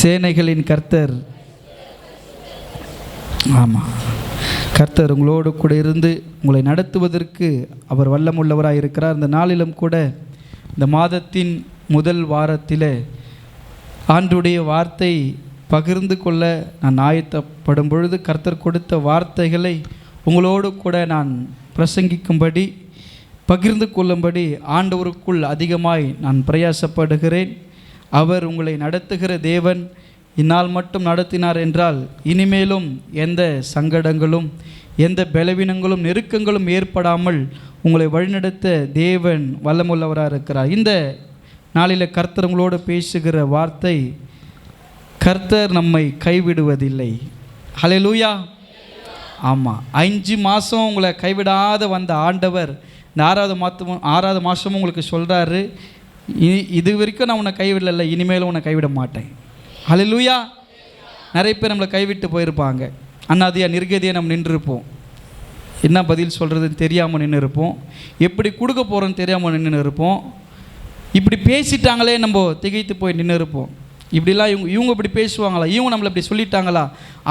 சேனைகளின் கர்த்தர். ஆமாம் கர்த்தர் உங்களோடு கூட இருந்து உங்களை நடத்துவதற்கு அவர் வல்லமுள்ளவராக இருக்கிறார். இந்த நாளிலும் கூட இந்த மாதத்தின் முதல் வாரத்தில் ஆண்டுடைய வார்த்தை பகிர்ந்து கொள்ள நான் ஆயத்தப்படும் பொழுது கர்த்தர் கொடுத்த வார்த்தைகளை உங்களோடு கூட நான் பிரசங்கிக்கும்படி பகிர்ந்து கொள்ளும்படி ஆண்டவருக்குள் அதிகமாய் நான் பிரயாசப்படுகிறேன். அவர் உங்களை நடத்துகிற தேவன் இந்நாள் மட்டும் நடத்தினார் என்றால் இனிமேலும் எந்த சங்கடங்களும் எந்த பலவீனங்களும் நெருக்கங்களும் ஏற்படாமல் உங்களை வழிநடத்த தேவன் வல்லமுள்ளவராக இருக்கிறார். இந்த நாளில் கர்த்தர் உங்களோடு பேசுகிற வார்த்தை கர்த்தர் நம்மை கைவிடுவதில்லை. ஹalleluya ஆமாம் அஞ்சு மாதம் உங்களை கைவிடாத வந்த ஆண்டவர் இந்த ஆறாவது மாதமும் ஆறாவது மாதமும் உங்களுக்கு சொல்கிறாரு இது வரைக்கும் நான் உன்னை கைவிடலை இனிமேலும் உன்னை கைவிட மாட்டேன். ஹalleluya நிறைய பேர் நம்மளை கைவிட்டு போயிருப்பாங்க. அண்ணாதியா நிர்கதியாக நம்ம நின்றுருப்போம். என்ன பதில் சொல்கிறதுன்னு தெரியாமல் நின்று இருப்போம் எப்படி கொடுக்க போகிறோன்னு தெரியாமல் நின்று இருப்போம். இப்படி பேசிட்டாங்களே நம்ம திகைத்து போய் நின்று இருப்போம் இப்படிலாம் இவங்க இவங்க இப்படி பேசுவாங்களா? இவங்க நம்மளை இப்படி சொல்லிட்டாங்களா?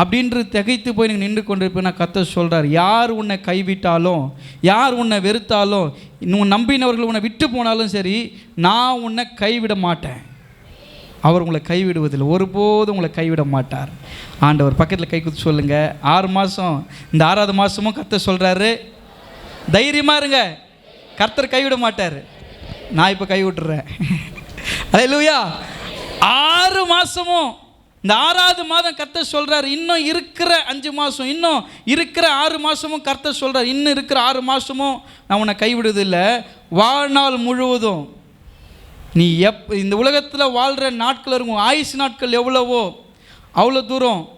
அப்படின்று திகைத்து போய் நீங்கள் நின்று கொண்டு இருப்பேன் கத்த சொல்கிறார் யார் உன்னை கைவிட்டாலும் யார் உன்னை வெறுத்தாலும் இன்னும் நம்பினவர்கள் உன்னை விட்டு போனாலும் சரி நான் உன்னை கைவிட மாட்டேன். அவர் உங்களை கைவிடுவதில்லை. ஒருபோதும் உங்களை கைவிட மாட்டார். ஆண்டவர் பக்கத்தில் கை குத்து சொல்லுங்கள் ஆறு மாதம் இந்த ஆறாவது மாதமும் கத்த சொல்கிறாரு தைரியமாக இருங்க. கர்த்தர் கைவிட மாட்டார். நான் இப்போ கை விட்டுறேன் அல்லேலூயா ஆறு மாதமும் இந்த ஆறாவது மாதம் கர்த்தர் சொல்கிறார் இன்னும் இருக்கிற அஞ்சு மாதம் இன்னும் இருக்கிற ஆறு மாதமும் கர்த்தர் சொல்கிறார் இன்னும் இருக்கிற ஆறு மாதமும் நான் உன்னை கைவிடுவதில்லை. வாழ்நாள் முழுவதும் நீ எப் இந்த உலகத்தில் வாழ்கிற நாட்கள் இருக்கும் ஆயுசு நாட்கள் எவ்வளவோ அவ்வளோ தூரம்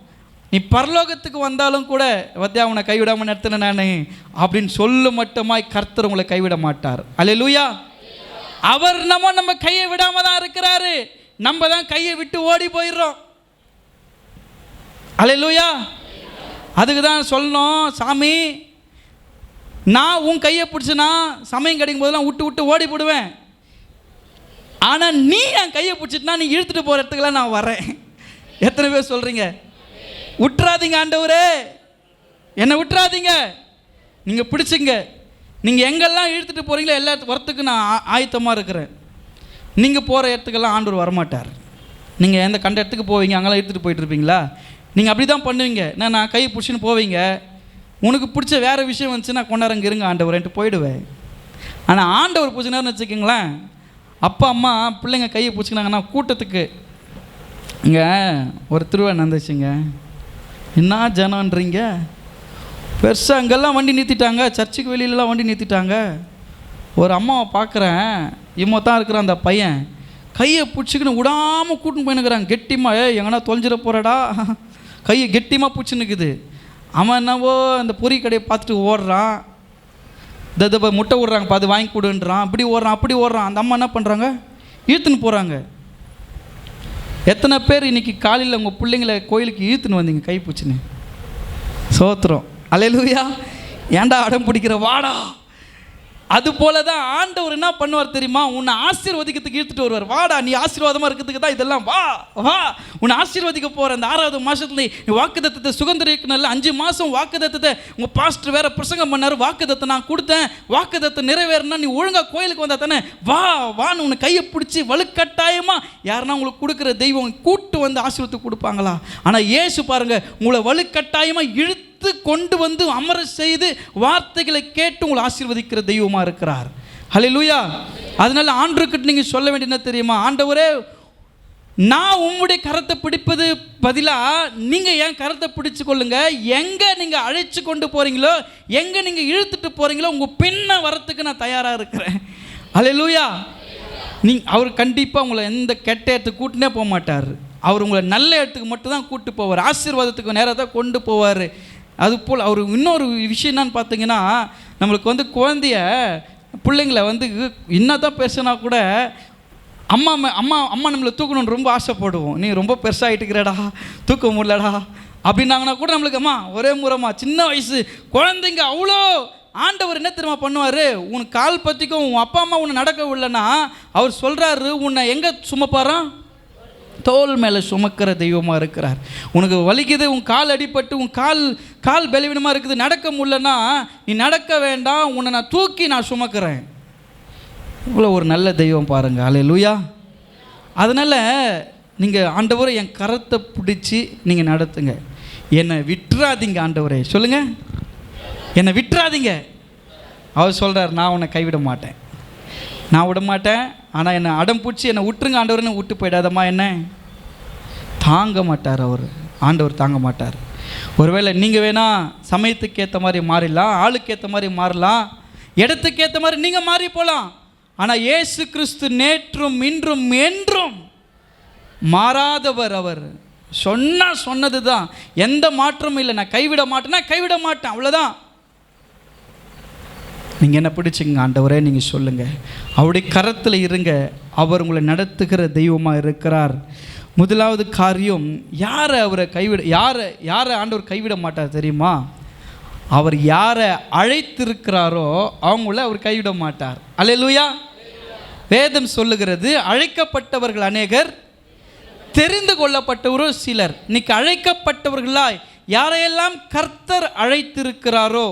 நீ பரலோகத்துக்கு வந்தாலும் கூட வத்தியா உன்னை கைவிடாமல் நடத்தின நான் அப்படின்னு சொல்ல மட்டுமாய் கர்த்தர் உங்களை கைவிட மாட்டார். அல்லேலூயா. அவர் நம்ம நம்ம கையை விடாம தான் இருக்கிறாரு. நம்ம தான் கையை விட்டு ஓடி போயிடுறோம். அல்லேலூயா அதுக்கு தான் சொல்லணும் சாமி நான் உன் கையை பிடிச்சினா சமயம் கிடைக்கும் போதெல்லாம் விட்டு விட்டு ஓடி போடுவேன். ஆனால் நீ என் கையை பிடிச்சிட்டுனா நீ இழுத்துட்டு போகிற இடத்துக்குலாம் நான் வரேன். எத்தனை பேர் சொல்கிறீங்க விட்டுறாதீங்க ஆண்டவரே. என்னை விட்டுறாதீங்க. நீங்கள் பிடிச்சிங்க. நீங்கள் எங்கெல்லாம் இழுத்துட்டு போகிறீங்களோ எல்லா வரத்துக்கு நான் ஆயத்தமாக இருக்கிறேன். நீங்கள் போகிற இடத்துக்கெல்லாம் ஆண்டவர் வரமாட்டார். நீங்கள் எந்த கண்ட இடத்துக்கு போவீங்க அங்கெல்லாம் எடுத்துகிட்டு போயிட்டுருப்பீங்களா நீங்கள் அப்படி தான் பண்ணுவீங்க. நான் நான் கையை பிடிச்சின்னு போவீங்க. உனக்கு பிடிச்ச வேறு விஷயம் வந்துச்சுன்னா கொண்டாரங்க இருங்க ஆண்டவரேன்ட்டு போயிடுவேன். ஆனால் ஆண்டவர் பூச்சினார்னு வச்சுக்கோங்களேன் அப்பா அம்மா பிள்ளைங்க கையை பிடிச்சிக்கினாங்கன்னா கூட்டத்துக்கு. இங்கே ஒரு திருவிழா நடந்துச்சுங்க. என்ன ஜனன்றீங்க பெருசாக அங்கெல்லாம் வண்டி நிறுத்திட்டாங்க சர்ச்சுக்கு வெளியிலலாம் வண்டி நிறுத்திட்டாங்க. ஒரு அம்மாவை பார்க்குறேன். இம்மோ தான் இருக்கிற அந்த பையன் கையை பிடிச்சிக்கின்னு விடாமல் கூட்டின்னு போயினுக்கிறான். கெட்டிமா ஏ எங்கன்னா தொலைஞ்சிட போகிறடா கையை கெட்டிமாக பிடிச்சின்னுக்குது. அவன் என்னவோ அந்த பொறி கடையை பார்த்துட்டு ஓடுறான். இந்த இதை முட்டை விடுறாங்க பார்த்து வாங்கி கொடுன்றான். அப்படி ஓடுறான் அப்படி ஓடுறான். அந்த அம்மா என்ன பண்ணுறாங்க இழுத்துன்னு போகிறாங்க எத்தனை பேர் இன்னைக்கு காலையில் உங்கள் பிள்ளைங்களை கோயிலுக்கு இழுத்துன்னு வந்தீங்க கை பிடிச்சின்னு? சோத்துறோம் அலையலூயா. ஏன்டா அடம் பிடிக்கிற? வாடா. அது போல தான் ஆண்டவர் என்ன பண்ணுவார் தெரியுமா? உன்னை ஆசீர்வதிக்கிறதுக்கு இழுத்துட்டு வருவார். வாடா நீ ஆசீர்வாதமாக இருக்கிறதுக்கு தான் இதெல்லாம் வா வா. உன்னை ஆசீர்வதிக்க போகிற அந்த ஆறாவது மாதத்துல நீ வாக்குதத்தத்தை சுதந்திரிக்கணும்ல அஞ்சு மாதம் வாக்குதத்தத்தை உங்கள் பாஸ்டர் வேற பிரசங்கம் பண்ணார். வாக்குதத்தை நான் கொடுத்தேன். வாக்குதத்தை நிறைவேறினா நீ ஒழுங்காக கோயிலுக்கு வந்தால் தானே. வா வான்னு உன்னை கையை பிடிச்சி வலுக்கட்டாயமாக யாருன்னா உங்களுக்கு கொடுக்குற தெய்வம் கூட்டு வந்து ஆசீர்வத்து கொடுப்பாங்களா? ஆனால் ஏசு பாருங்கள் உங்களை வலுக்கட்டாயமாக இழுத்து கொண்டு வந்து அமர செய்து வார்த்தைகளை கேட்டு உங்களை ஆசீர்வதிக்கிற தெய்வமாக இருக்கிறார். ஹலே லூயா அதனால் ஆண்டுக்கிட்ட நீங்கள் சொல்ல வேண்டிய என்ன தெரியுமா? ஆண்டவரே நான் உம்முடைய கரத்தை பிடிப்பது பதிலாக நீங்கள் என் கரத்தை பிடிச்சு கொள்ளுங்க. எங்கே நீங்கள் அழைச்சி கொண்டு போகிறீங்களோ எங்கே நீங்கள் இழுத்துட்டு போகிறீங்களோ உங்கள் பின்ன வரத்துக்கு நான் தயாராக இருக்கிறேன். ஹalleluya நீ அவர் கண்டிப்பாக உங்களை எந்த கெட்ட இடத்துக்கு கூட்டினே போக மாட்டார். அவர் உங்களை நல்ல இடத்துக்கு மட்டும்தான் கூட்டு போவார். ஆசீர்வாதத்துக்கு நேராக தான் கொண்டு போவார். அதுபோல் அவர் இன்னொரு விஷயம் என்னன்னு பார்த்தீங்கன்னா நம்மளுக்கு வந்து குழந்தைய பிள்ளைங்களை வந்து என்ன தான் பேசுனா கூட அம்மா அம்மா அம்மா நம்மளை தூக்கணும்னு ரொம்ப ஆசைப்படுவோம். நீ ரொம்ப பெருசாகிட்டுக்கிறடா தூக்க முடியலடா அப்படின்னாங்கன்னா கூட நம்மளுக்கு அம்மா ஒரே முறைம்மா சின்ன வயசு குழந்தைங்க அவ்வளோ ஆண்டவர் என்ன தெரியுமா பண்ணுவார்? உன் கால் பற்றிக்கும் உன் அப்பா அம்மா உன்னை நடக்க விடலன்னா அவர் சொல்கிறாரு உன்னை எங்கே சுமப்பாரான் தோல் மேலே சுமக்கிற தெய்வமாக இருக்கிறார். உனக்கு வலிக்குது உன் கால் அடிபட்டு உன் கால் கால் பலவீனமாக இருக்குது நடக்க முடியலன்னா நீ நடக்க வேண்டாம் உன்னை நான் தூக்கி நான் சுமக்கிறேன். இவ்வளோ ஒரு நல்ல தெய்வம் பாருங்கள் அலே லூயா அதனால் நீங்கள் ஆண்டவரை என் கரத்தை பிடிச்சி நீங்கள் நடத்துங்க. என்னை விட்டுறாதீங்க ஆண்டவரே சொல்லுங்கள் என்னை விட்டுறாதீங்க. அவர் சொல்கிறார் நான் உன்னை கைவிட மாட்டேன். நான் விட மாட்டேன் ஆனால் என்னை அடம் பிடிச்சி என்னை விட்டுருங்க ஆண்டவர்னு விட்டு போயிடாதம்மா என்ன? தாங்க மாட்டார் அவர். ஆண்டவர் தாங்க மாட்டார். ஒருவேளை நீங்கள் வேணால் சமயத்துக்கு ஏற்ற மாதிரி மாறிடலாம் ஆளுக்கு ஏற்ற மாதிரி மாறலாம் இடத்துக்கு ஏற்ற மாதிரி நீங்கள் மாறி போகலாம் ஆனால் ஏசு கிறிஸ்து நேற்றும் இன்றும் என்றும் மாறாதவர் அவர். சொன்னால் சொன்னது தான் எந்த மாற்றமும் இல்லை. நான் கைவிட மாட்டேன்னா கைவிட மாட்டேன். அவ்வளோதான் நீங்கள் என்ன பிடிச்சிங்க ஆண்டவரே நீங்கள் சொல்லுங்கள் அவருடைய கரத்தில் இருங்க. அவர் உங்களை நடத்துகிற தெய்வமாக இருக்கிறார். முதலாவது காரியம் யாரை அவரை கைவிட யாரை யாரை ஆண்டவர் கைவிட மாட்டார் தெரியுமா? அவர் யாரை அழைத்திருக்கிறாரோ அவங்கள அவர் கைவிட மாட்டார். அலையலூயா வேதம் சொல்லுகிறது அழைக்கப்பட்டவர்கள் அநேகர் தெரிந்து கொள்ளப்பட்டவரோ சிலர். இன்னைக்கு அழைக்கப்பட்டவர்களாய் யாரையெல்லாம் கர்த்தர் அழைத்திருக்கிறாரோ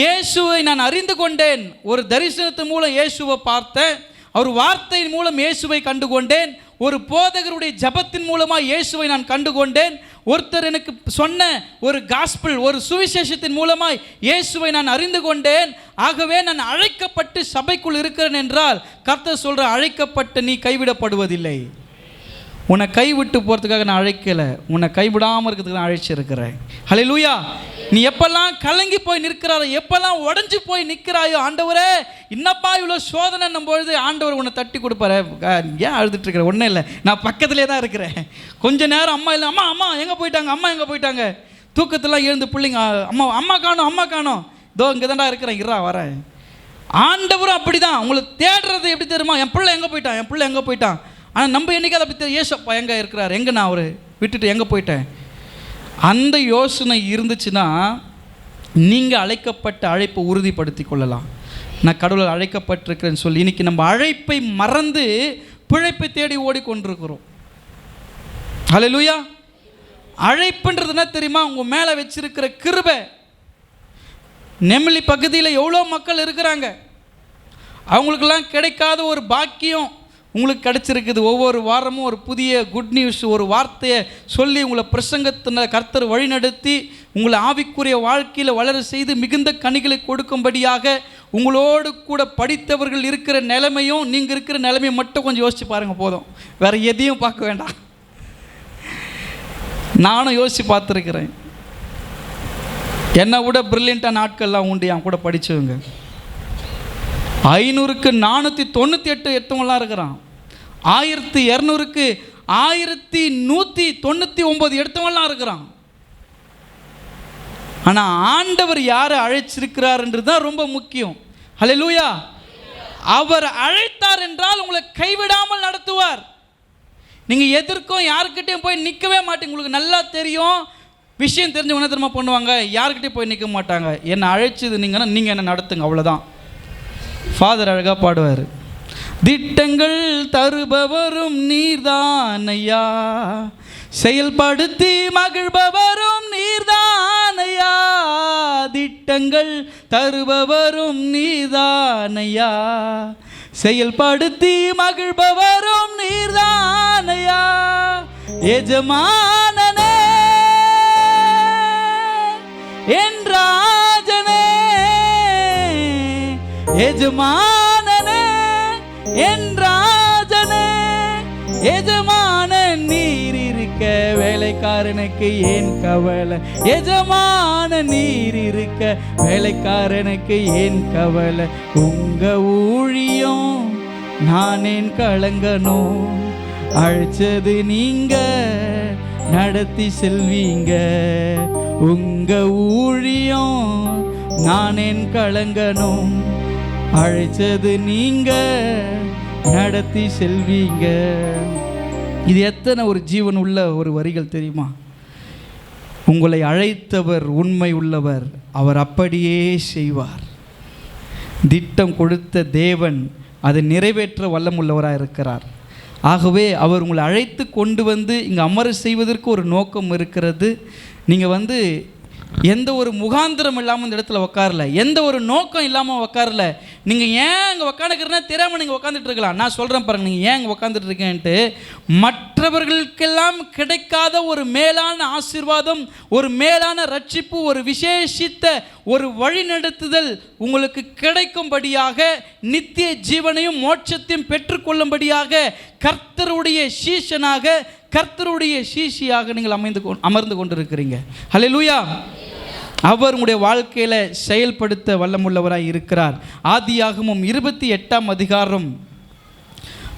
இயேசுவை நான் அறிந்து கொண்டேன். ஒரு தரிசனத்தின் மூலம் இயேசுவை பார்த்தேன். அவர் வார்த்தையின் மூலம் இயேசுவை கண்டு கொண்டேன் ஒரு போதகருடைய ஜபத்தின் மூலமாக இயேசுவை நான் கண்டு கொண்டேன் ஒருத்தர் எனக்கு சொன்ன ஒரு காஸ்பிள் ஒரு சுவிசேஷத்தின் மூலமாய் இயேசுவை நான் அறிந்து கொண்டேன். ஆகவே நான் அழைக்கப்பட்டு சபைக்குள் இருக்கிறேன் என்றால் கர்த்தர் சொல்கிற அழைக்கப்பட்டு நீ கைவிடப்படுவதில்லை. உன்னை கைவிட்டு போகிறதுக்காக நான் அழைக்கலை. உன்னை கைவிடாமல் இருக்கிறதுக்கு நான் அழைச்சிருக்கிறேன். ஹலே லூயா நீ எப்பெல்லாம் கலங்கி போய் நிற்கிறாரோ எப்பெல்லாம் உடஞ்சி போய் நிற்கிறாயோ ஆண்டவரே இன்னப்பா இவ்வளோ சோதனை பொழுது ஆண்டவர் உன்னை தட்டி கொடுப்பாரு. ஏன் அழுதுட்டு இருக்கிற? ஒன்றும் இல்லை. நான் பக்கத்துலேயே தான் இருக்கிறேன். கொஞ்ச நேரம் அம்மா இல்லை. அம்மா அம்மா எங்கே போயிட்டாங்க? அம்மா எங்கே போயிட்டாங்க? தூக்கத்தெல்லாம் எழுந்து பிள்ளைங்க. அம்மா அம்மா காணும் அம்மா காணும். இதோ இங்கே தான்டா இருக்கிறேன். இரா வரேன். ஆண்டவரும் அப்படி தான் உங்களுக்கு தேடுறது எப்படி தெரியுமா? என் பிள்ளை எங்கே போயிட்டான்? என் பிள்ளை எங்கே போயிட்டான்? ஆனால் நம்ம என்றைக்கு அப்படி பற்றி ஏசப்பா எங்கே இருக்கிறார்? எங்கே நான் அவர்? விட்டுட்டு எங்கே போயிட்டேன்? அந்த யோசனை இருந்துச்சுன்னா நீங்கள் அழைக்கப்பட்ட அழைப்பை உறுதிப்படுத்தி கொள்ளலாம். நான் கடவுளில் அழைக்கப்பட்டிருக்கிறேன்னு சொல்லி இன்னைக்கு நம்ம அழைப்பை மறந்து பிழைப்பை தேடி ஓடிக்கொண்டிருக்கிறோம். ஹலோ லூயா அழைப்புன்றதுன்னா தெரியுமா? உங்கள் மேலே வச்சிருக்கிற கிருபை. நெமிலி பகுதியில் எவ்வளோ மக்கள் இருக்கிறாங்க. அவங்களுக்கெல்லாம் கிடைக்காத ஒரு பாக்கியம். உங்களுக்கு கிடச்சிருக்குது. ஒவ்வொரு வாரமும் ஒரு புதிய குட் நியூஸ் ஒரு வார்த்தையை சொல்லி உங்களை பிரசங்கத்தின கர்த்தர் வழிநடத்தி உங்களை ஆவிக்குரிய வாழ்க்கையில் வளர செய்து மிகுந்த கனிகளை கொடுக்கும்படியாக உங்களோடு கூட படித்தவர்கள் இருக்கிற நிலைமையும் நீங்கள் இருக்கிற நிலைமையை மட்டும் கொஞ்சம் யோசித்து பாருங்கள் போதும். வேறு எதையும் பார்க்க வேண்டாம். நானும் யோசித்து பார்த்துருக்குறேன். என்னை விட ப்ரில்லியண்ட்டான நாட்கள்லாம் உண்டு என் கூட படித்தவங்க ஐநூறுக்கு நானூற்றி தொண்ணூற்றி எட்டு எட்டவங்களாம் இருக்கிறான். ஆயிரத்தி இரநூறுக்கு ஆயிரத்தி நூற்றி தொண்ணூற்றி ஒம்பது எடுத்தவங்களாம் இருக்கிறான். ஆனால் ஆண்டவர் யாரை அழைச்சிருக்கிறார்ன்றது தான் ரொம்ப முக்கியம். ஹalleluya. அவர் அழைத்தார் என்றால் உங்களை கைவிடாமல் நடத்துவார். நீங்கள் எதிர்க்கும் யாருக்கிட்டையும் போய் நிற்கவே மாட்டேங்க. உங்களுக்கு நல்லா தெரியும். விஷயம் தெரிஞ்சவங்க என்ன திரும்ப பண்ணுவாங்க. யாருக்கிட்டையும் போய் நிற்க மாட்டாங்க. என்னை அழைச்சது நீங்கன்னா நீங்கள் என்ன நடத்துங்க? அவ்வளோதான் ஃபாதர் அழகாக பாடுவார். திட்டங்கள் தருபவரும் நீர்தானையா? செயல்படுத்தி மகிழ்பவரும் நீர்தானையா? திட்டங்கள் தருபவரும் நீர்தானையா? செயல்படுத்தி மகிழ்பவரும் நீர்தானையா? எஜமானனே என் எஜமானனே என் ராஜனே எஜமான நீர் இருக்க வேலைக்காரனுக்கு ஏன் கவலை? எஜமான நீர் இருக்க வேலைக்காரனுக்கு ஏன் கவலை? உங்க ஊழியம் நான் ஏன் கலங்கணும்? அழைச்சது நீங்க நடத்தி செல்வீங்க. உங்க ஊழியம் நான் ஏன் கலங்கணும்? அழைச்சது நீங்க நடத்தி செல்வீங்க. இது எத்தனை ஒரு ஜீவன் உள்ள ஒரு வரிகள் தெரியுமா? உங்களை அழைத்தவர் உண்மை உள்ளவர் அவர் அப்படியே செய்வார். திட்டம் கொடுத்த தேவன் அதை நிறைவேற்ற வல்லமுள்ளவராக இருக்கிறார். ஆகவே அவர் உங்களை அழைத்து கொண்டு வந்து இங்கே அமர செய்வதற்கு ஒரு நோக்கம் இருக்கிறது. நீங்கள் வந்து எந்த ஒரு முகாந்திரம் இல்லாமல் இந்த இடத்துல உட்காரல எந்த ஒரு நோக்கம் இல்லாமல் உட்காரல நீங்கள் ஏன் அங்கே உட்காந்துக்கிறனா தெரியாமல் நீங்கள் உட்காந்துட்டு இருக்கலாம். நான் சொல்கிறேன் பாருங்க நீங்கள் ஏன் அங்கே உட்காந்துட்டு இருக்கேன்ட்டு மற்றவர்களுக்கெல்லாம் கிடைக்காத ஒரு மேலான ஆசீர்வாதம் ஒரு மேலான ரட்சிப்பு ஒரு விசேஷித்த ஒரு வழிநடத்துதல் உங்களுக்கு கிடைக்கும்படியாக நித்திய ஜீவனையும் மோட்சத்தையும் பெற்றுக்கொள்ளும்படியாக கர்த்தருடைய சீஷனாக கர்த்தருடைய சீஷியாக நீங்கள் அமைந்து கொ அமர்ந்து கொண்டிருக்கிறீங்க. ஹalleluya. அவர் உங்களுடைய வாழ்க்கையில் செயல்படுத்த வல்லமுள்ளவராய் இருக்கிறார். ஆதியாகமும் இருபத்தி எட்டாம் அதிகாரம்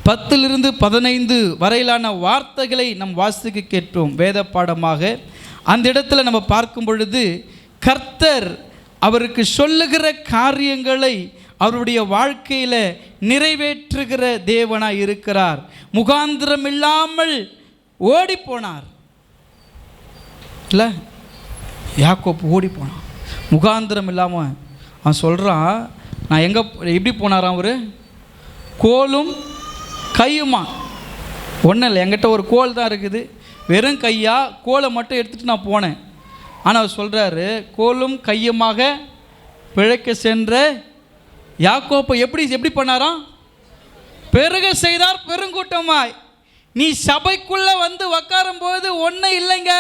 பத்திலிருந்து பதினைந்து வரையிலான வார்த்தைகளை நம் வாசிக்க கேட்போம். வேத பாடமாக. அந்த இடத்துல நம்ம பார்க்கும் பொழுது கர்த்தர் அவருக்கு சொல்லுகிற காரியங்களை அவருடைய வாழ்க்கையில் நிறைவேற்றுகிற தேவனாக இருக்கிறார். முகாந்திரம் இல்லாமல் ஓடி போனார். இல்லை? யாக்கோப்பு ஓடி போனான். முகாந்திரம் இல்லாமல் அவன் சொல்கிறான் நான் எங்கே எப்படி போனாராம் அவர்? கோலும் கையுமா? ஒன்றும் இல்லை என்கிட்ட ஒரு கோல் தான் இருக்குது. வெறும் கையாக கோலை மட்டும் எடுத்துகிட்டு நான் போனேன். ஆனால் அவர் சொல்கிறாரு கோலும் கையுமாக பிழைக்க சென்ற யாக்கோப்பை எப்படி எப்படி பண்ணாராம்? பெருக செய்தார் பெருங்கூட்டமாய். நீ சபைக்குள்ளே வந்து உக்காரும்போது ஒன்றும் இல்லைங்க.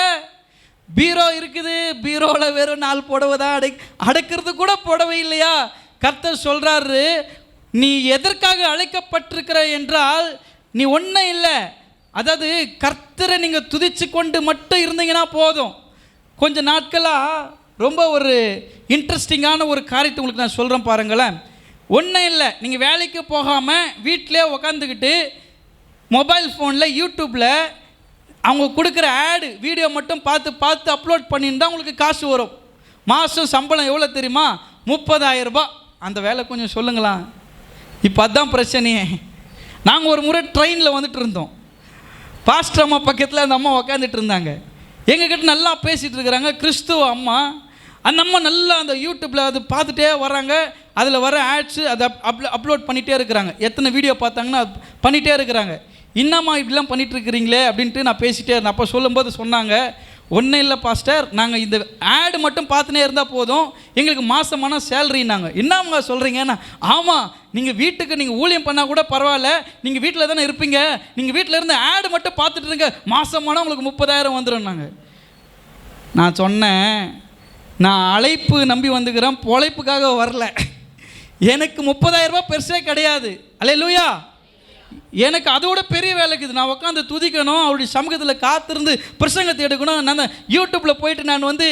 பீரோ இருக்குது பீரோவில் வெறும் நாலு புடவை தான் அடை அடைக்கிறது கூட புடவை இல்லையா? கர்த்தர் சொல்கிறாரு நீ எதற்காக அழைக்கப்பட்டிருக்கிற என்றால் நீ ஒன்றும் இல்லை. அதாவது கர்த்தரை நீங்கள் துதிச்சு கொண்டு மட்டும் இருந்தீங்கன்னா போதும். கொஞ்ச நாட்களாக ரொம்ப ஒரு இன்ட்ரெஸ்டிங்கான ஒரு காரியத்தை உங்களுக்கு நான் சொல்கிறேன் பாருங்களேன். ஒன்றும் இல்லை. நீங்கள் வேலைக்கு போகாமல் வீட்டிலே உக்காந்துக்கிட்டு மொபைல் ஃபோனில் யூடியூப்பில் அவங்க கொடுக்குற ஆடு வீடியோ மட்டும் பார்த்து பார்த்து அப்லோட் பண்ணியிருந்தால் உங்களுக்கு காசு வரும். மாதம் சம்பளம் எவ்வளோ தெரியுமா? முப்பதாயிரரூபா அந்த வேலை கொஞ்சம் சொல்லுங்களா இப்போ அதான் பிரச்சனையே. நாங்கள் ஒரு முறை ட்ரெயினில் வந்துட்டு இருந்தோம். பாஸ்டர் அம்மா பக்கத்தில் அந்த அம்மா உக்காந்துட்டு இருந்தாங்க. எங்ககிட்ட நல்லா பேசிகிட்டு இருக்கிறாங்க. கிறிஸ்துவ அம்மா. அந்த அம்மா நல்லா அந்த யூடியூப்பில் அது பார்த்துட்டே வராங்க. அதில் வர ஆட்ஸு அதை அப் அப்லோட் பண்ணிகிட்டே இருக்கிறாங்க. எத்தனை வீடியோ பார்த்தாங்கன்னா பண்ணிகிட்டே இருக்கிறாங்க. என்னம்மா இப்படிலாம் பண்ணிட்டு இருக்கிறீங்களே அப்படின்ட்டு நான் பேசிகிட்டே இருந்தேன். அப்போ சொல்லும்போது சொன்னாங்க ஒன்றும் இல்லை பாஸ்டர் நாங்கள் இந்த ஆடு மட்டும் பார்த்துனே இருந்தால் போதும். எங்களுக்கு மாதமான சேலரினாங்க என்னம்மா சொல்கிறீங்கன்னா ஆமாம் நீங்கள் வீட்டுக்கு நீங்கள் ஊழியம் பண்ணால் கூட பரவாயில்ல. நீங்கள் வீட்டில் தானே இருப்பீங்க. நீங்கள் வீட்டில் இருந்து ஆடு மட்டும் பார்த்துட்டு இருங்க. மாதமான உங்களுக்கு முப்பதாயிரம் வந்துடும்னாங்க நான் சொன்னேன் நான் அழைப்பு நம்பி வந்துக்கிறேன். பொழைப்புக்காக வரல. எனக்கு முப்பதாயிரம் பெருசே கிடையாது. அலே லூயா எனக்கு அதோட பெரிய வேலை இருக்குது. நான் உட்காந்து துதிக்கணும். அவருடைய சமூகத்தில் காத்திருந்து பிரசங்கத்தை எடுக்கணும். நான் யூடியூப்பில் போயிட்டு நான் வந்து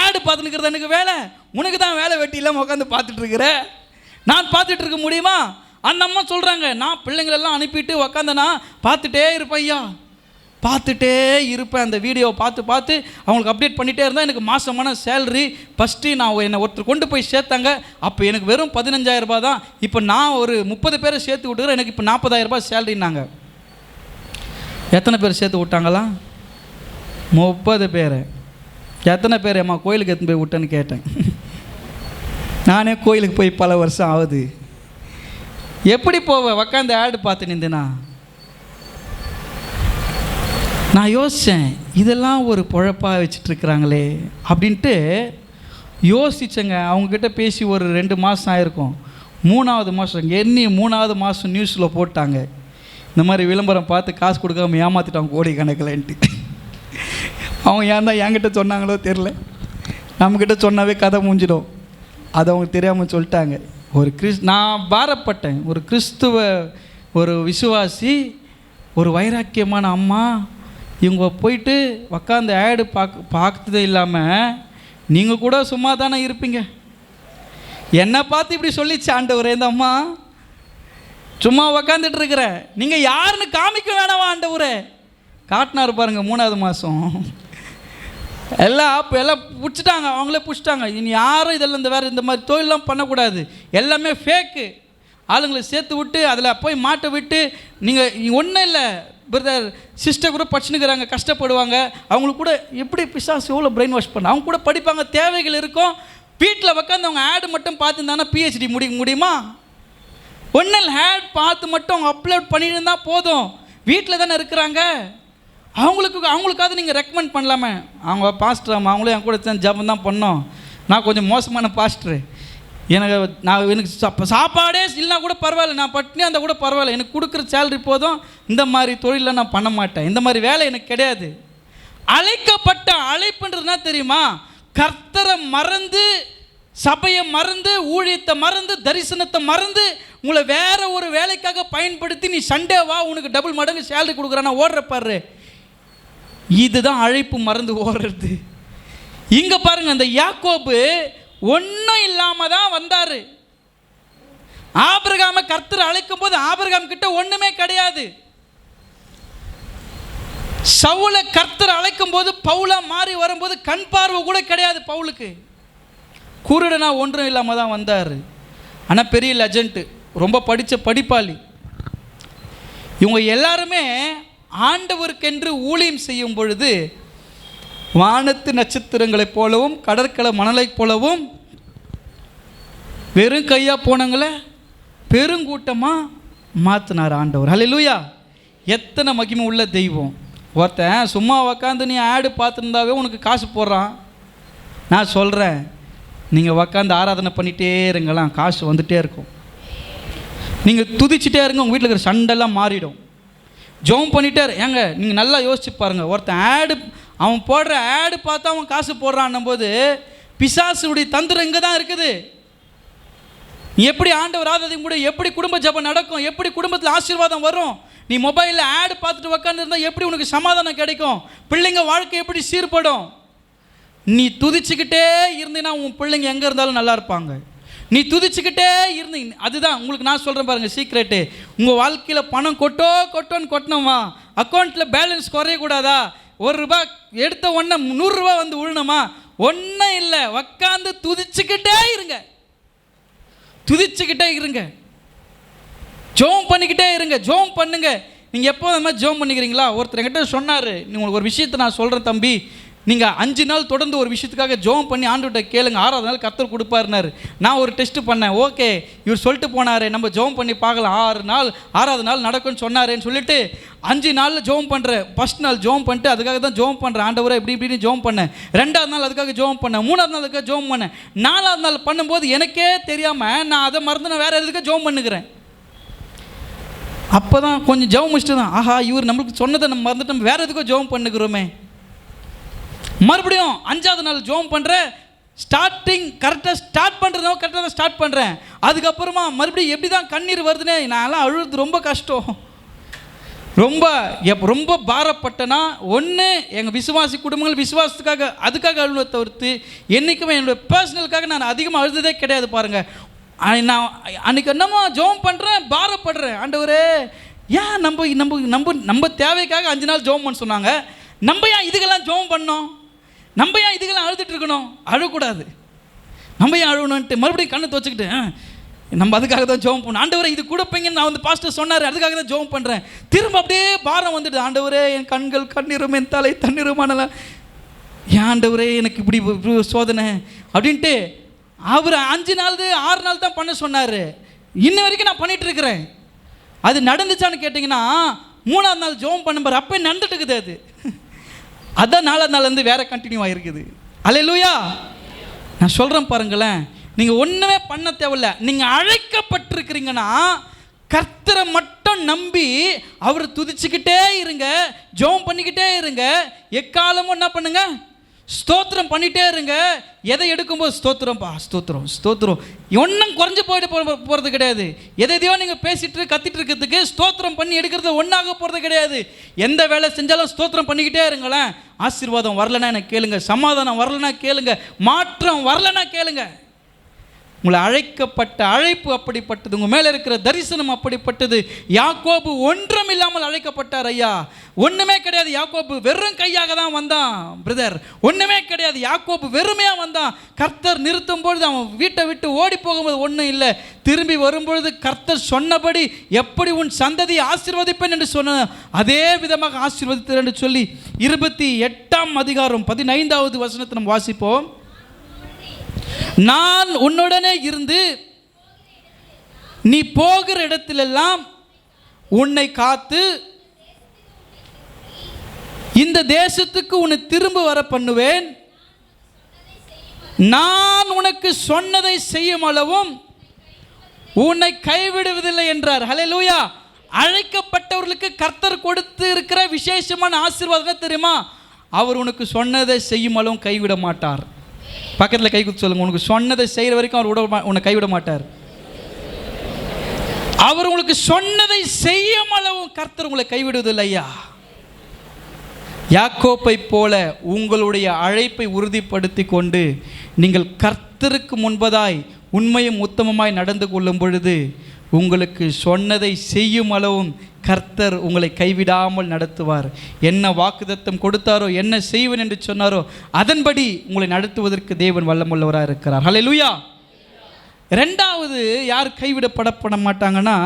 ஆடு பார்த்துனுக்கிறது எனக்கு வேலை. உனக்கு தான் வேலை வெட்டி இல்லாமல் உட்காந்து பார்த்துட்ருக்குறேன் நான் பார்த்துட்டு இருக்க முடியுமா? அந்த அம்மா சொல்கிறாங்க நான் பிள்ளைங்களெல்லாம் அனுப்பிட்டு உக்காந்தனா பார்த்துட்டே இருப்பையா பார்த்துட்டே இருப்பேன். அந்த வீடியோவை பார்த்து பார்த்து அவங்களுக்கு அப்டேட் பண்ணிகிட்டே இருந்தால் எனக்கு மாதமான சேலரி ஃபஸ்ட்டு நான் என்னை ஒருத்தர் கொண்டு போய் சேர்த்தாங்க. அப்போ எனக்கு வெறும் பதினஞ்சாயிரரூபா தான். இப்போ நான் ஒரு முப்பது பேரை சேர்த்து விட்டுக்கிறேன். எனக்கு இப்போ 40000 ரூபாய் சேலரினாங்க எத்தனை பேர் சேர்த்து விட்டாங்களா? முப்பது பேர். எத்தனை பேர் அம்மா கோயிலுக்கு எடுத்துன்னு போய் விட்டேன்னு கேட்டேன். நானே கோயிலுக்கு போய் பல வருஷம் ஆகுது. எப்படி போவேன் உக்காந்து ஆடு பார்த்து நின்றுனா? நான் யோசித்தேன் இதெல்லாம் ஒரு பொழப்பாக வச்சிட்ருக்குறாங்களே அப்படின்ட்டு யோசித்தேங்க அவங்கக்கிட்ட பேசி ஒரு ரெண்டு மாதம் ஆயிருக்கும். மூணாவது மாதம் எண்ணி மூணாவது மாதம் நியூஸில் போட்டாங்க. இந்த மாதிரி விளம்பரம் பார்த்து காசு கொடுக்காம ஏமாற்றிட்டாங்க கோடி கணக்கில்ன்ட்டு. அவங்க ஏன் தான் என்கிட்ட சொன்னாங்களோ தெரில நம்மக்கிட்ட சொன்னாவே கதை முடிஞ்சிடும் அது அவங்க தெரியாமல் சொல்லிட்டாங்க. ஒரு கிறிஸ் நான் பாரப்பட்டேன். ஒரு கிறிஸ்துவ ஒரு விசுவாசி ஒரு வைராக்கியமான அம்மா இவங்க போயிட்டு உக்காந்து ஆடு பார்க்க பார்த்தது இல்லாமல் நீங்கள் கூட சும்மா தானே இருப்பீங்க. என்னை பார்த்து இப்படி சொல்லிச்சு ஆண்டவரே இந்த அம்மா. சும்மா உக்காந்துட்டு இருக்கிற. நீங்கள் யாருன்னு காமிக்க வேணாமா ஆண்டவரே. காட்டினார் பாருங்க மூணாவது மாதம் எல்லாம் அப்போ எல்லாம் பிடிச்சிட்டாங்க அவங்களே பிடிச்சிட்டாங்க. இனி யாரும் இதெல்லாம் இந்த வேறு இந்த மாதிரி தொழிலெலாம் பண்ணக்கூடாது. எல்லாமே ஃபேக்கு ஆளுங்களை சேர்த்து விட்டு அதில் போய் மாட்ட விட்டு நீங்கள் ஒன்றும் இல்லை. பிரதர் சிஸ்டர் கூட படிச்சுனுக்கிறாங்க கஷ்டப்படுவாங்க. அவங்களுக்கு கூட எப்படி பிசாசு எவ்வளோ பிரெயின் வாஷ் பண்ண அவங்க கூட படிப்பாங்க தேவைகள் இருக்கும். வீட்டில் உட்காந்து அவங்க ஆடு மட்டும் பார்த்துருந்தாங்கன்னா பிஹெச்டி முடிக்க முடியுமா? ஒன்றும் ஆட் பார்த்து மட்டும் அவங்க அப்லோட் பண்ணிட்டு இருந்தால் போதும். வீட்டில் தானே இருக்கிறாங்க. அவங்களுக்கு அவங்களுக்காவது நீங்கள் ரெக்கமெண்ட் பண்ணலாமே. அவங்க பாஸ்டர் அவங்களும் என் கூட சேர்ந்து ஜபம் தான் பண்ணோம். நான் கொஞ்சம் மோசமான பாஸ்டரு எனக்கு நான் எனக்கு சாப்பாடே இல்லைனா கூட பரவாயில்ல. நான் பட்னியாக அந்த கூட பரவாயில்ல. எனக்கு கொடுக்குற சேலரி போதும். இந்த மாதிரி தொழிலில் நான் பண்ண மாட்டேன். இந்த மாதிரி வேலை எனக்கு கிடையாது. அழைக்கப்பட்ட அழைப்புன்றதுனா தெரியுமா? கர்த்தரை மறந்து சபையை மறந்து ஊழியத்தை மறந்து தரிசனத்தை மறந்து உங்களை வேற ஒரு வேலைக்காக பயன்படுத்தி நீ சண்டே வா உனக்கு டபுள் மடங்கு சேலரி கொடுக்குறானா. ஓடுற பாரு. இதுதான் அழைப்பு மறந்து ஓடுறது. இங்கே பாருங்கள் அந்த யாக்கோபு ஒன்றும் இல்லாமல் தான் வந்தார். ஆபிரகாம கர்த்தர் அழைக்கும் போது ஆபிரகாம் கிட்ட ஒன்றுமே கிடையாது. சவுளை கர்த்தர் அழைக்கும் போது பவுலா மாறி வரும்போது கண் பார்வை கூட கிடையாது பவுலுக்கு. குருடனா ஒன்றும் இல்லாமல் தான் வந்தார். ஆனால் பெரிய லெஜண்ட்டு ரொம்ப படித்த படிப்பாளி. இவங்க எல்லாருமே ஆண்டவருக்கென்று ஊழியம் செய்யும் பொழுது வானத்து நட்சத்திரங்களைப் போலவும் கடற்கரை மணலைப் போலவும் வெறும் கையாக போனவங்கள பெருங்கூட்டமாக மாற்றினார் ஆண்டவர். ஹalleluya. எத்தனை மகிமை உள்ள தெய்வம். ஒருத்தன் சும்மா உக்காந்து நீ ஆடு பார்த்துருந்தாவே உனக்கு காசு போடுறான். நான் சொல்கிறேன் நீங்கள் உக்காந்து ஆராதனை பண்ணிகிட்டே இருங்களாம் காசு வந்துகிட்டே இருக்கும். நீங்கள் துதிச்சிட்டே இருங்க உங்கள் வீட்டில் இருக்கிற சண்டெல்லாம் மாறிடும். ஜோம் பண்ணிட்டே இரு. ஏங்க நீங்கள் நல்லா யோசிச்சு பாருங்கள் ஒருத்தன் ஆடு அவன் போடுற ஆடு பார்த்தா அவன் காசு போடுறான்னும் போது பிசாசுடைய தந்திரம் இங்கே தான் இருக்குது. நீ எப்படி ஆண்டவர் ஆதரவு கூட எப்படி குடும்ப ஜெபம் நடக்கும் எப்படி குடும்பத்தில் ஆசீர்வாதம் வரும் நீ மொபைலில் ஆடு பார்த்துட்டு உக்காந்துருந்தா எப்படி உனக்கு சமாதானம் கிடைக்கும் பிள்ளைங்க வாழ்க்கை எப்படி சீர்படும்? நீ துதிச்சுக்கிட்டே இருந்தீங்கன்னா உன் பிள்ளைங்க எங்கே இருந்தாலும் நல்லா இருப்பாங்க. நீ துதிச்சுக்கிட்டே இருந்தீங்க அதுதான் உங்களுக்கு நான் சொல்கிறேன் பாருங்க சீக்ரெட்டு உங்கள் வாழ்க்கையில் பணம் கொட்டோ கொட்டோன்னு கொட்டணுமா அக்கௌண்ட்டில் பேலன்ஸ் குறையக்கூடாதா? ஒரு ரூபா எடுத்த உடனே நூறுரூவா வந்து விழணுமா ஒன்றும் இல்லை. உக்காந்து துதிச்சுக்கிட்டே இருங்க. துதிச்சுக்கிட்டே இருங்க. ஜோம் பண்ணிக்கிட்டே இருங்க. ஜோம் பண்ணுங்க. நீங்கள் எப்போ அந்த மாதிரி ஜோம் பண்ணிக்கிறீங்களா? ஒருத்தர் என்கிட்ட சொன்னார். உங்களுக்கு ஒரு விஷயத்தை நான் சொல்கிறேன் தம்பி. நீங்கள் அஞ்சு நாள் தொடர்ந்து ஒரு விஷயத்துக்காக ஜோம் பண்ணி ஆண்டுகிட்ட கேளுங்க. ஆறாவது நாள் கத்தர் கொடுப்பாருனாரு நான் ஒரு டெஸ்ட் பண்ணேன். ஓகே இவர் சொல்லிட்டு போனாரு. நம்ம ஜோம் பண்ணி பார்க்கலாம். ஆறு நாள் ஆறாவது நாள் நடக்கும்னு சொன்னாரேன்னு சொல்லிட்டு அஞ்சு நாளில் ஜோம் பண்ணுறேன் ஃபஸ்ட் நாள் ஜோம் பண்ணிட்டு அதுக்காக தான் ஜோம் பண்ணுறேன் ஆண்டவரை இப்படி இப்படின்னு ஜோம் பண்ணேன். ரெண்டாவது நாள் அதுக்காக ஜோம் பண்ணேன். மூணாவது நாள் அதுக்காக ஜோம் பண்ணேன். நாலாவது நாள் பண்ணும்போது எனக்கே தெரியாமல் நான் அதை மறந்து நான் வேறு எதுக்கு ஜோம் பண்ணுக்கிறேன் அப்போ தான் கொஞ்சம் ஜெபம் முடிச்சுட்டு தான் ஆஹா இவர் நம்மளுக்கு சொன்னதை நம்ம மறந்துட்டு நம்ம வேறு எதுக்கோ ஜெபம் பண்ணுக்கிறோமே மறுபடியும் அஞ்சாவது நாள் ஜெபம் பண்ணுறேன் ஸ்டார்டிங் கரெக்டாக ஸ்டார்ட் பண்ணுறதோ கரெக்டாக தான் ஸ்டார்ட் பண்ணுறேன் அதுக்கப்புறமா மறுபடியும் எப்படி தான் கண்ணீர் வருதுன்னே நான்லாம் அழுகிறது ரொம்ப கஷ்டம். ரொம்ப எப் ரொம்ப பாரப்பட்டனா ஒன்று எங்கள் விசுவாசி குடும்பங்கள் விசுவாசத்துக்காக அதுக்காக அழுவ தவிர்த்து என்றைக்குமே என்னோட பர்சனலுக்காக நான் அதிகமாக அழுததே கிடையாது பாருங்கள் நான் அன்றைக்கி என்னமோ ஜோம் பண்ணுறேன் பாரப்படுறேன். ஆண்டவரே ஏன் நம்ம நம்ம நம்ம நம்ம தேவைக்காக அஞ்சு நாள் ஜோம் பண்ண சொன்னாங்க? நம்ம ஏன் இதுக்கெல்லாம் ஜோம் பண்ணோம்? நம்ம ஏன் இதுக்கெல்லாம் அழுதுட்டு இருக்கணும்? அழக்கூடாது நம்ம ஏன் அழுகணுன்ட்டு மறுபடியும் கண்ணை துவச்சிக்கிட்டு நம்ம அதுக்காக தான் ஜோம் பண்ணோம் ஆண்டவரே இது கொடுப்பீங்கன்னு நான் வந்து பாஸ்டர் சொன்னார் அதுக்காக தான் ஜோம் பண்ணுறேன் திரும்ப அப்படியே பாரம் வந்துடுது. ஆண்டவரே என் கண்கள் கண்ணீரும் என் தலை தண்ணீருமானல ஏன் ஆண்டவரே எனக்கு இப்படி சோதனை? அப்படின்ட்டு அவர் அஞ்சு நாள் ஆறு நாள் தான் பண்ண சொன்னார். இன்ன வரைக்கும் நான் பண்ணிட்டு இருக்கிறேன். அது நடந்துச்சான்னு கேட்டிங்கன்னா மூணாவது நாள் ஜோம் பண்ணும்பார் அப்போ நடந்துட்டு இருக்குது அது. அதான் நாலாவது நாள்லேருந்து வேறு கண்டினியூ ஆகிருக்குது அல்லேலூயா நான் சொல்கிறேன் பாருங்களேன். நீங்கள் ஒன்றுமே பண்ண தேவையில்ல. நீங்கள் அழைக்கப்பட்டிருக்கிறீங்கன்னா கர்த்தரை மட்டும் நம்பி அவர் துதிச்சுக்கிட்டே இருங்க ஜோம் பண்ணிக்கிட்டே இருங்க. எக்காலமும் என்ன பண்ணுங்கள் ஸ்தோத்திரம் பண்ணிட்டே இருங்க. எதை எடுக்கும்போது ஸ்தோத்திரம்ப்பா ஸ்தோத்திரம் ஸ்தோத்திரம். ஒன்றும் குறைஞ்சு போயிட்டு போகிறது கிடையாது. எதை எதையோ நீங்கள் பேசிட்டு கத்திட்டு இருக்கிறதுக்கு ஸ்தோத்திரம் பண்ணி எடுக்கிறது ஒன்றாக போகிறது கிடையாது. எந்த வேலை செஞ்சாலும் ஸ்தோத்திரம் பண்ணிக்கிட்டே இருங்களேன். ஆசீர்வாதம் வரலன்னா எனக்கு கேளுங்க. சமாதானம் வரலன்னா கேளுங்க. மாற்றம் வரலன்னா கேளுங்க. உங்களை அழைக்கப்பட்ட அழைப்பு அப்படிப்பட்டது உங்கள் மேலே இருக்கிற தரிசனம் அப்படிப்பட்டது. யாக்கோபு ஒன்றும் இல்லாமல் அழைக்கப்பட்டார் ஐயா. ஒன்றுமே கிடையாது. யாக்கோபு வெறும் கையாக தான் வந்தான் பிரதர். ஒன்றுமே கிடையாது. யாக்கோபு வெறுமையாக வந்தான். கர்த்தர் நிறுத்தும் பொழுது அவன் வீட்டை விட்டு ஓடி போகும்போது ஒன்றும் இல்லை. திரும்பி வரும்பொழுது கர்த்தர் சொன்னபடி எப்படி உன் சந்ததியை ஆசீர்வதிப்பேன் என்று சொன்ன அதே விதமாக ஆசீர்வதித்தேன் என்று சொல்லி இருபத்தி எட்டாம் அதிகாரம் பதினைந்தாவது வசனத்தை நம்ம வாசிப்போம். நான் உன்னுடனே இருந்து நீ போகிற இடத்திலெல்லாம் உன்னை காத்து இந்த தேசத்துக்கு உன்னை திரும்ப வர பண்ணுவேன். நான் உனக்கு சொன்னதை செய்யும் அளவும் உன்னை கைவிடுவதில்லை என்றார். ஹலே லூயா அழைக்கப்பட்டவர்களுக்கு கர்த்தர் கொடுத்து இருக்கிற விசேஷமான ஆசீர்வாதம் தெரியுமா? அவர் உனக்கு சொன்னதை செய்யும் அளவும் கைவிட மாட்டார். பக்கத்தில் கை குத்து சொல்லுங்க உனக்கு சொன்னதை செய்கிற வரைக்கும் அவர் விட உன்னை கைவிட மாட்டார். அவர் உங்களுக்கு சொன்னதை செய்யும் அளவும் கர்த்தர் உங்களை கைவிடுவதில்லை ஐயா. யாக்கோப்பை போல உங்களுடைய அழைப்பை உறுதிப்படுத்தி கொண்டு நீங்கள் கர்த்தருக்கு முன்பதாய் உண்மையும் உத்தமமாய் நடந்து கொள்ளும் பொழுது உங்களுக்கு சொன்னதை செய்யும் அளவும் கர்த்தர் உங்களை கைவிடாமல் நடத்துவார். என்ன வாக்குதத்தம் கொடுத்தாரோ என்ன செய்வேன் என்று சொன்னாரோ அதன்படி உங்களை நடத்துவதற்கு தேவன் வல்லமுள்ளவராக இருக்கிறார். ஹalleluya ரெண்டாவது யார் கைவிடப்படப்பட மாட்டாங்கன்னா